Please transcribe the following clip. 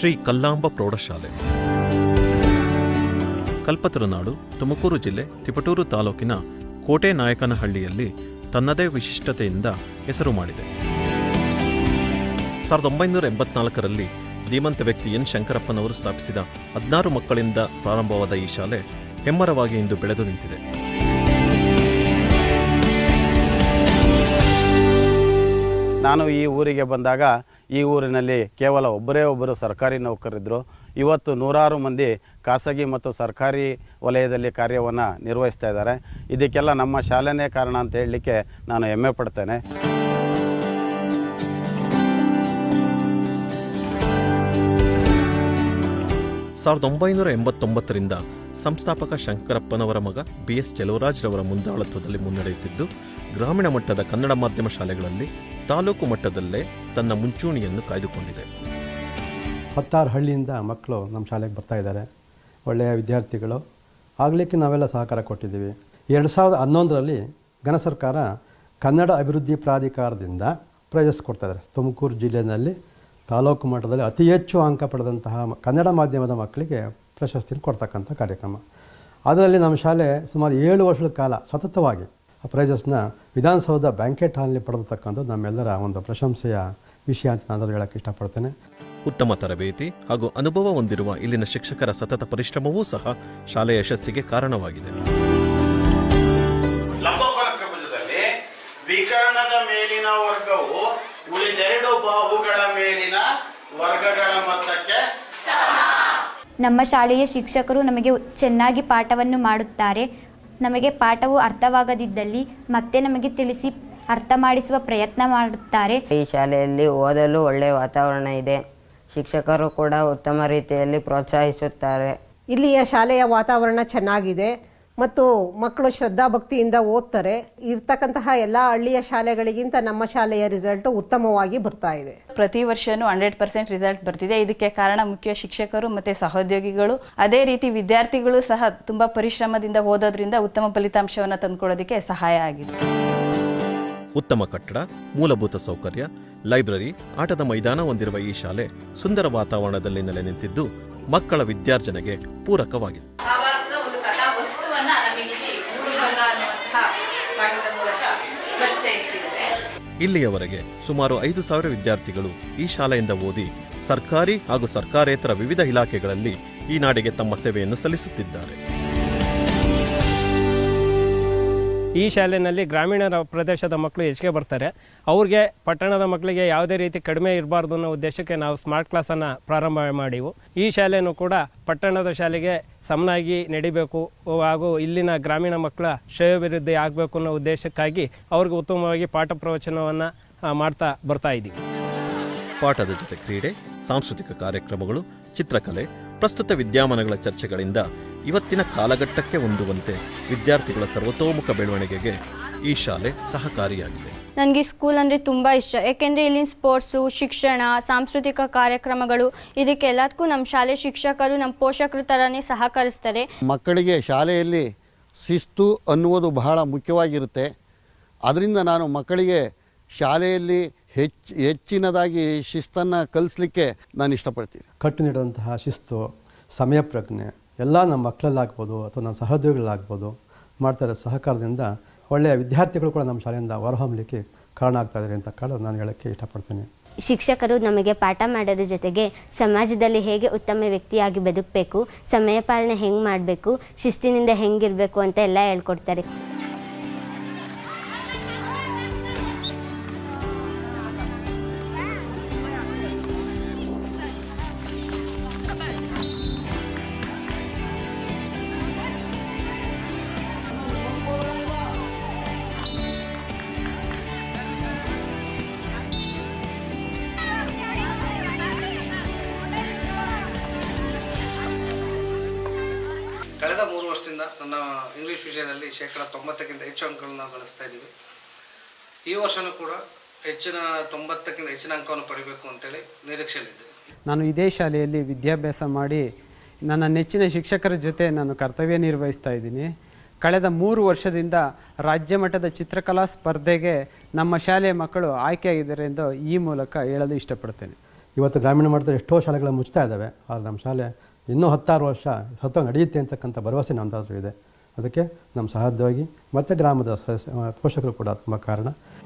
ಶ್ರೀ ಕಲ್ಲಾಂಬ ಪ್ರೌಢಶಾಲೆ. ಕಲ್ಪತರುನಾಡು, ತುಮಕೂರು ಜಿಲ್ಲೆ, ತಿಪಟೂರು ತಾಲೂಕಿನ ಕೋಟೆ ನಾಯಕನಹಳ್ಳಿಯಲ್ಲಿ ತನ್ನದೇ ವಿಶಿಷ್ಟತೆಯಿಂದ ಹೆಸರು ಮಾಡಿದೆ. ಸಾವಿರದ ಒಂಬೈನೂರ ಎಂಬತ್ನಾಲ್ಕರಲ್ಲಿ ಧೀಮಂತ ವ್ಯಕ್ತಿ ಎನ್. ಶಂಕರಪ್ಪನವರು ಸ್ಥಾಪಿಸಿದ ಹದಿನಾರು ಮಕ್ಕಳಿಂದ ಪ್ರಾರಂಭವಾದ ಈ ಶಾಲೆ ಹೆಮ್ಮರವಾಗಿ ಇಂದು ಬೆಳೆದು ನಿಂತಿದೆ. ನಾನು ಈ ಊರಿಗೆ ಬಂದಾಗ ಈ ಊರಿನಲ್ಲಿ ಕೇವಲ ಒಬ್ಬರೇ ಒಬ್ಬರು ಸರ್ಕಾರಿ ನೌಕರರಿದ್ದರು ಇವತ್ತು ನೂರಾರು ಮಂದಿ ಖಾಸಗಿ ಮತ್ತು ಸರ್ಕಾರಿ ವಲಯದಲ್ಲಿ ಕಾರ್ಯವನ್ನು ನಿರ್ವಹಿಸ್ತಾ ಇದ್ದಾರೆ. ಇದಕ್ಕೆಲ್ಲ ನಮ್ಮ ಶಾಲೆನೇ ಕಾರಣ ಅಂತ ಹೇಳಲಿಕ್ಕೆ ನಾನು ಹೆಮ್ಮೆ ಪಡ್ತೇನೆ. ಸಾವಿರದ ಒಂಬೈನೂರ ಎಂಬತ್ತೊಂಬತ್ತರಿಂದ ಸಂಸ್ಥಾಪಕ ಶಂಕರಪ್ಪನವರ ಮಗ ಬಿ ಎಸ್ ಚೆಲುವರಾಜ್ರವರ ಮುಂದಾಳತ್ವದಲ್ಲಿ ಮುನ್ನಡೆಯುತ್ತಿದ್ದು, ಗ್ರಾಮೀಣ ಮಟ್ಟದ ಕನ್ನಡ ಮಾಧ್ಯಮ ಶಾಲೆಗಳಲ್ಲಿ ತಾಲೂಕು ಮಟ್ಟದಲ್ಲೇ ತನ್ನ ಮುಂಚೂಣಿಯನ್ನು ಕಾಯ್ದುಕೊಂಡಿದೆ. ಹತ್ತಾರು ಹಳ್ಳಿಯಿಂದ ಮಕ್ಕಳು ನಮ್ಮ ಶಾಲೆಗೆ ಬರ್ತಾ ಇದ್ದಾರೆ. ಒಳ್ಳೆಯ ವಿದ್ಯಾರ್ಥಿಗಳು. ಆಗಲಿಕ್ಕೆ ನಾವೆಲ್ಲ ಸಹಕಾರ ಕೊಟ್ಟಿದ್ದೀವಿ. ಎರಡು ಸಾವಿರದ ಹನ್ನೊಂದರಲ್ಲಿ ಘನ ಸರ್ಕಾರ ಕನ್ನಡ ಅಭಿವೃದ್ಧಿ ಪ್ರಾಧಿಕಾರದಿಂದ ಪ್ರೈಸಸ್ ಕೊಡ್ತಾ ಇದ್ದಾರೆ. ತುಮಕೂರು ಜಿಲ್ಲೆಯಲ್ಲಿ ತಾಲೂಕು ಮಟ್ಟದಲ್ಲಿ ಅತಿ ಹೆಚ್ಚು ಅಂಕ ಪಡೆದಂತಹ ಕನ್ನಡ ಮಾಧ್ಯಮದ ಮಕ್ಕಳಿಗೆ ಪ್ರಶಸ್ತಿಯನ್ನು ಕೊಡ್ತಕ್ಕಂಥ ಕಾರ್ಯಕ್ರಮ. ಅದರಲ್ಲಿ ನಮ್ಮ ಶಾಲೆ ಸುಮಾರು ಏಳು ವರ್ಷದ ಕಾಲ ಸತತವಾಗಿ ಆ ಪ್ರೈಜಸ್ನ ವಿಧಾನಸೌಧ ಬ್ಯಾಂಕೆಟ್ ಹಾಲ್ನಲ್ಲಿ ಪಡೆದತಕ್ಕಂಥ ನಮ್ಮೆಲ್ಲರ ಒಂದು ಪ್ರಶಂಸೆಯ ವಿಷಯ ಅಂತ ನಾನು ಹೇಳಕ್ಕೆ ಇಷ್ಟಪಡ್ತೇನೆ. ಉತ್ತಮ ತರಬೇತಿ ಹಾಗೂ ಅನುಭವ ಹೊಂದಿರುವ ಇಲ್ಲಿನ ಶಿಕ್ಷಕರ ಸತತ ಪರಿಶ್ರಮವೂ ಸಹ ಶಾಲೆಯ ಯಶಸ್ಸಿಗೆ ಕಾರಣವಾಗಿದೆ. ವಿಕರ್ಣದ ಮೇಲಿನ ವರ್ಗವು ಉಳಿದೆರಡು ಬಾಹುಗಳ ಮೇಲಿನ ವರ್ಗಗಳ ಮೊತ್ತಕ್ಕೆ ನಮ್ಮ ಶಾಲೆಯ ಶಿಕ್ಷಕರು ನಮಗೆ ಚೆನ್ನಾಗಿ ಪಾಠವನ್ನು ಮಾಡುತ್ತಾರೆ. ನಮಗೆ ಪಾಠವು ಅರ್ಥವಾಗದಿದ್ದಲ್ಲಿ ಮತ್ತೆ ನಮಗೆ ತಿಳಿಸಿ ಅರ್ಥ ಮಾಡಿಸುವ ಪ್ರಯತ್ನ ಮಾಡುತ್ತಾರೆ. ಈ ಶಾಲೆಯಲ್ಲಿ ಓದಲು ಒಳ್ಳೆಯ ವಾತಾವರಣ ಇದೆ. ಶಿಕ್ಷಕರು ಕೂಡ ಉತ್ತಮ ರೀತಿಯಲ್ಲಿ ಪ್ರೋತ್ಸಾಹಿಸುತ್ತಾರೆ. ಇಲ್ಲಿಯ ಶಾಲೆಯ ವಾತಾವರಣ ಚೆನ್ನಾಗಿದೆ. ಮತ್ತು ಮಕ್ಕಳು ಶ್ರದ್ಧಾಭಕ್ತಿಯಿಂದ ಓದ್ತಾರೆ. ಇರ್ತಕ್ಕಂತಹ ಎಲ್ಲ ಹಳ್ಳಿಯ ಶಾಲೆಗಳಿಗಿಂತ ನಮ್ಮ ಶಾಲೆಯ ರಿಸಲ್ಟ್ ಉತ್ತಮವಾಗಿ ಬರ್ತಾ ಇದೆ. ಪ್ರತಿ ವರ್ಷನೂ ಹಂಡ್ರೆಡ್ ಪರ್ಸೆಂಟ್ ರಿಸಲ್ಟ್ ಬರ್ತಿದೆ. ಇದಕ್ಕೆ ಕಾರಣ ಮುಖ್ಯ ಶಿಕ್ಷಕರು ಮತ್ತೆ ಸಹೋದ್ಯೋಗಿಗಳು. ಅದೇ ರೀತಿ ವಿದ್ಯಾರ್ಥಿಗಳು ಸಹ ತುಂಬಾ ಪರಿಶ್ರಮದಿಂದ ಓದೋದ್ರಿಂದ ಉತ್ತಮ ಫಲಿತಾಂಶವನ್ನು ತಂದುಕೊಳ್ಳೋದಕ್ಕೆ ಸಹಾಯ ಆಗಿದೆ. ಉತ್ತಮ ಕಟ್ಟಡ ಮೂಲಭೂತ ಸೌಕರ್ಯ ಲೈಬ್ರರಿ ಆಟದ ಮೈದಾನ ಹೊಂದಿರುವ ಈ ಶಾಲೆ ಸುಂದರ ವಾತಾವರಣದಲ್ಲಿ ನೆಲೆ ನಿಂತಿದ್ದು ಮಕ್ಕಳ ವಿದ್ಯಾರ್ಜನೆಗೆ ಪೂರಕವಾಗಿದೆ. ಇಲ್ಲಿಯವರೆಗೆ ಸುಮಾರು ಐದು ಸಾವಿರ ವಿದ್ಯಾರ್ಥಿಗಳು ಈ ಶಾಲೆಯಿಂದ ಓದಿ ಸರ್ಕಾರಿ ಹಾಗೂ ಸರ್ಕಾರೇತರ ವಿವಿಧ ಇಲಾಖೆಗಳಲ್ಲಿ ಈ ನಾಡಿಗೆ ತಮ್ಮ ಸೇವೆಯನ್ನು ಸಲ್ಲಿಸುತ್ತಿದ್ದಾರೆ. ಈ ಶಾಲೆಯಲ್ಲಿ ಗ್ರಾಮೀಣ ಪ್ರದೇಶದ ಮಕ್ಕಳು ಹೆಚ್ಚಿಗೆ ಬರ್ತಾರೆ? ಅವ್ರಿಗೆ ಪಟ್ಟಣದ ಮಕ್ಕಳಿಗೆ ಯಾವುದೇ ರೀತಿ ಕಡಿಮೆ ಇರಬಾರ್ದು ಅನ್ನೋ ಉದ್ದೇಶಕ್ಕೆ ನಾವು ಸ್ಮಾರ್ಟ್ ಕ್ಲಾಸನ್ನು ಪ್ರಾರಂಭ ಮಾಡಿವು. ಈ ಶಾಲೆಯನ್ನು ಕೂಡ ಪಟ್ಟಣದ ಶಾಲೆಗೆ ಸಮನಾಗಿ ನಡಿಬೇಕು ಹಾಗೂ ಇಲ್ಲಿನ ಗ್ರಾಮೀಣ ಮಕ್ಕಳ ಶ್ರೇಯೋಭಿವೃದ್ಧಿ ಆಗಬೇಕು ಅನ್ನೋ ಉದ್ದೇಶಕ್ಕಾಗಿ ಅವ್ರಿಗೆ ಉತ್ತಮವಾಗಿ ಪಾಠ ಪ್ರವಚನವನ್ನು ಮಾಡ್ತಾ ಬರ್ತಾ ಇದ್ದೀವಿ ಪಾಠದ ಜೊತೆ ಕ್ರೀಡೆ, ಸಾಂಸ್ಕೃತಿಕ ಕಾರ್ಯಕ್ರಮಗಳು, ಚಿತ್ರಕಲೆ ಪ್ರಸ್ತುತ ವಿದ್ಯಮಾನಗಳ ಚರ್ಚೆಗಳಿಂದ ಇವತ್ತಿನ ಕಾಲಘಟ್ಟಕ್ಕೆ ಹೊಂದುವಂತೆ ವಿದ್ಯಾರ್ಥಿಗಳ ಸರ್ವತೋಮುಖ ಬೆಳವಣಿಗೆಗೆ ಈ ಶಾಲೆ ಸಹಕಾರಿಯಾಗಿದೆ. ನನಗೆ ಸ್ಕೂಲ್ ಅಂದರೆ ತುಂಬ ಇಷ್ಟ. ಯಾಕೆಂದರೆ ಇಲ್ಲಿನ ಸ್ಪೋರ್ಟ್ಸು ಶಿಕ್ಷಣ ಸಾಂಸ್ಕೃತಿಕ ಕಾರ್ಯಕ್ರಮಗಳು ಇದಕ್ಕೆಲ್ಲದಕ್ಕೂ ನಮ್ಮ ಶಾಲೆ ಶಿಕ್ಷಕರು ನಮ್ಮ ಪೋಷಕರು ಥರನೇ ಸಹಕರಿಸ್ತಾರೆ. ಮಕ್ಕಳಿಗೆ ಶಾಲೆಯಲ್ಲಿ ಶಿಸ್ತು ಅನ್ನುವುದು ಬಹಳ ಮುಖ್ಯವಾಗಿರುತ್ತೆ. ಅದರಿಂದ ನಾನು ಮಕ್ಕಳಿಗೆ ಶಾಲೆಯಲ್ಲಿ ಹೆಚ್ಚು ಹೆಚ್ಚಿನದಾಗಿ ಶಿಸ್ತನ್ನು ಕಲಿಸ್ಲಿಕ್ಕೆ ನಾನು ಇಷ್ಟಪಡ್ತೀನಿ. ಕಟ್ಟುನಿಟ್ಟಂತಹ ಶಿಸ್ತು ಸಮಯ ಪ್ರಜ್ಞೆ ಎಲ್ಲ ನಮ್ಮ ಮಕ್ಕಳಲ್ಲಾಗ್ಬೋದು ಅಥವಾ ನಮ್ಮ ಸಹೋದ್ಯೋಗಿಗಳಾಗ್ಬೋದು ಮಾಡ್ತಾರೆ ಸಹಕಾರದಿಂದ ಒಳ್ಳೆಯ ವಿದ್ಯಾರ್ಥಿಗಳು ಕೂಡ ನಮ್ಮ ಶಾಲೆಯಿಂದ ಹೊರಹೊಮ್ಮಲಿಕ್ಕೆ ಕಾರಣ ಆಗ್ತಾ ಇದ್ದಾರೆ ಅಂತ ಕಾರಣ ನಾನು ಹೇಳೋಕ್ಕೆ ಇಷ್ಟಪಡ್ತೀನಿ. ಶಿಕ್ಷಕರು ನಮಗೆ ಪಾಠ ಮಾಡೋದ್ರ ಜೊತೆಗೆ ಸಮಾಜದಲ್ಲಿ ಹೇಗೆ ಉತ್ತಮ ವ್ಯಕ್ತಿಯಾಗಿ ಬದುಕಬೇಕು ಸಮಯ ಪಾಲನೆ ಹೆಂಗೆ ಮಾಡಬೇಕು ಶಿಸ್ತಿನಿಂದ ಹೆಂಗಿರಬೇಕು ಅಂತ ಎಲ್ಲ ಹೇಳ್ಕೊಡ್ತಾರೆ. ಕಳೆದ ಮೂರು ವರ್ಷದಿಂದ ನನ್ನ ಇಂಗ್ಲೀಷ್ ವಿಷಯದಲ್ಲಿ ಶೇಕಡ ತೊಂಬತ್ತಕ್ಕಿಂತ ಹೆಚ್ಚು ಅಂಕಗಳನ್ನು ಗಳಿಸ್ತಾ ಇದ್ದೀವಿ. ಈ ವರ್ಷನೂ ಕೂಡ ಹೆಚ್ಚಿನ ತೊಂಬತ್ತಕ್ಕಿಂತ ಹೆಚ್ಚಿನ ಅಂಕವನ್ನು ಪಡಿಬೇಕು ಅಂತೇಳಿ ನಿರೀಕ್ಷೆಯಲ್ಲಿದ್ದೆ ನಾನು ಇದೇ ಶಾಲೆಯಲ್ಲಿ ವಿದ್ಯಾಭ್ಯಾಸ ಮಾಡಿ ನನ್ನ ನೆಚ್ಚಿನ ಶಿಕ್ಷಕರ ಜೊತೆ ನಾನು ಕರ್ತವ್ಯ ನಿರ್ವಹಿಸ್ತಾ ಇದ್ದೀನಿ. ಕಳೆದ ಮೂರು ವರ್ಷದಿಂದ ರಾಜ್ಯ ಮಟ್ಟದ ಚಿತ್ರಕಲಾ ಸ್ಪರ್ಧೆಗೆ ನಮ್ಮ ಶಾಲೆಯ ಮಕ್ಕಳು ಆಯ್ಕೆಯಾಗಿದ್ದಾರೆ ಎಂದು ಈ ಮೂಲಕ ಹೇಳಲು ಇಷ್ಟಪಡ್ತೇನೆ. ಇವತ್ತು ಗ್ರಾಮೀಣ ಮಟ್ಟದಲ್ಲಿ ಎಷ್ಟೋ ಶಾಲೆಗಳು ಮುಚ್ತಾ ಇದ್ದಾವೆ. ಆದರೆ ನಮ್ಮ ಶಾಲೆ ಇನ್ನೂ ಹತ್ತಾರು ವರ್ಷ ಸತ್ತ ನಡೆಯುತ್ತೆ ಅಂತಕ್ಕಂಥ ಭರವಸೆ ನಮ್ಮದಾದರೂ ಇದೆ. ಅದಕ್ಕೆ ನಮ್ಮ ಸಹದ್ಯೋಗಿ ಮತ್ತು ಗ್ರಾಮದ ಪೋಷಕರು ಕೂಡ ತುಂಬ ಕಾರಣ.